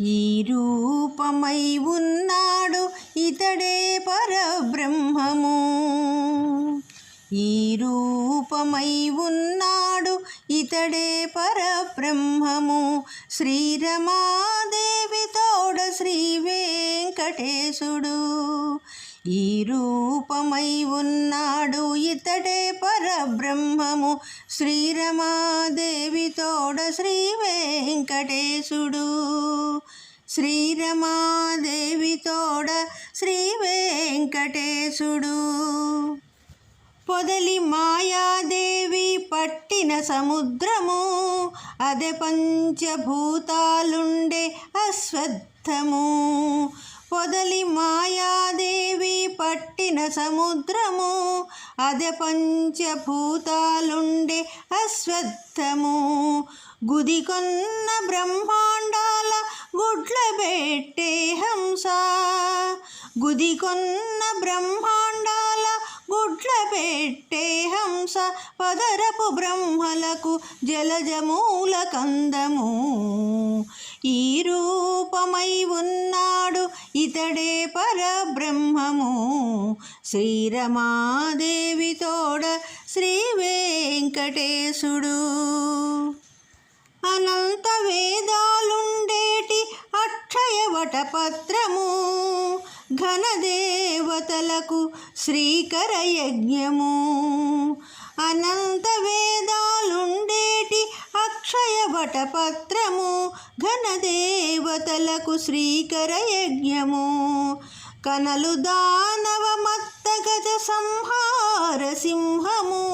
ఈ రూపమై ఉన్నాడు ఇతడే పరబ్రహ్మము. ఈ రూపమై ఉన్నాడు ఇతడే పరబ్రహ్మము. శ్రీరమాదేవి తోడ శ్రీ వెంకటేశుడు. ఈ రూపమై ఉన్నాడు ఇతడే పరబ్రహ్మము. శ్రీరమాదేవి తోడ శ్రీ వెంకటేశుడు. శ్రీరమాదేవి తోడ శ్రీ వెంకటేశుడు. పొదలి మాయాదేవి పట్టిన సముద్రము అదే పంచభూతాలుండే అశ్వత్థము. పొదలి మాయాదేవి పట్టిన సముద్రము అదే పంచభూతాలుండే అశ్వత్థము. గుదికొన్న బ్రహ్మాండాల గుడి పెట్టే హంస. గుదికొన్న బ్రహ్మాండాల గుడ్ల పెట్టే హంస. పదరపు బ్రహ్మలకు జలజమూల కందము. ఈ రూపమై ఉన్నాడు ఇతడే పరబ్రహ్మము. శ్రీరమాదేవి తోడ శ్రీ వెంకటేశుడు. వటపత్రము ఘనదేవతలకు శ్రీకర యజ్ఞము అనంత వేదాలుండేటి అక్షయ వటపత్రము ఘనదేవతలకు శ్రీకర యజ్ఞము కనలు దానవ మత్త గజ సంహార సింహము.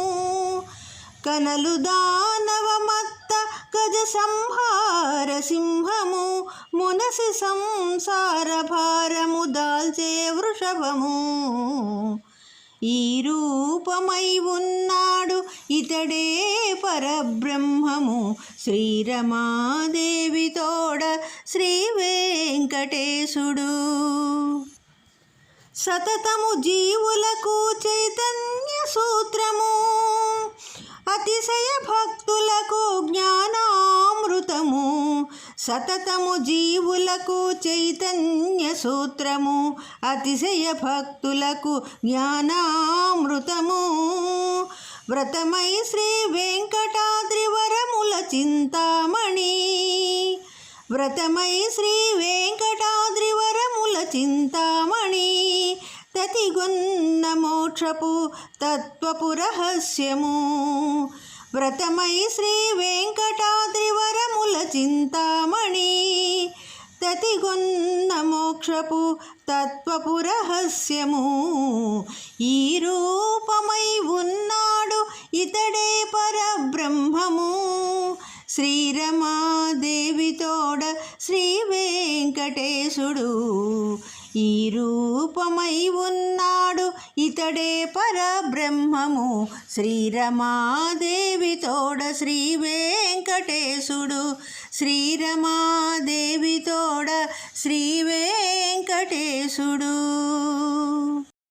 కనలు దానవ మత్త గజ సంహార సింహము మునసి సంసార భారము దాల్చే వృషభము. ఈ రూపమై ఉన్నాడు ఇతడే పరబ్రహ్మము. శ్రీరమాదేవి తోడ శ్రీ వెంకటేశుడు. సతతము జీవులకు చైతన్య సూత్రము. అతిశయ భక్తులకు జ్ఞాన సతతము జీవులకు చైతన్య సూత్రము అతిశయ భక్తులకు జ్ఞానామృతము. వ్రతమై శ్రీ వెంకటాద్రివరముల చింతామణి. వ్రతమై శ్రీ వెంకటాద్రివరముల చింతామణి. తతిగొన్న మోక్షపు తత్వపు రహస్యము. వ్రతమై శ్రీ వెంకటాద్రివరముల చింతామణి. తతిగొన్న మోక్షపు తత్వపు రహస్యము. ఈ రూపమై ఉన్నాడు ఇతడే పరబ్రహ్మము. శ్రీరమాదేవి తోడ శ్రీ వెంకటేశుడు. ఈ రూపమై ఉన్నాడు ఇతడే పరబ్రహ్మము. శ్రీరమాదేవి తోడ శ్రీ వెంకటేశుడు. శ్రీరమాదేవి తోడ శ్రీ వెంకటేశుడు.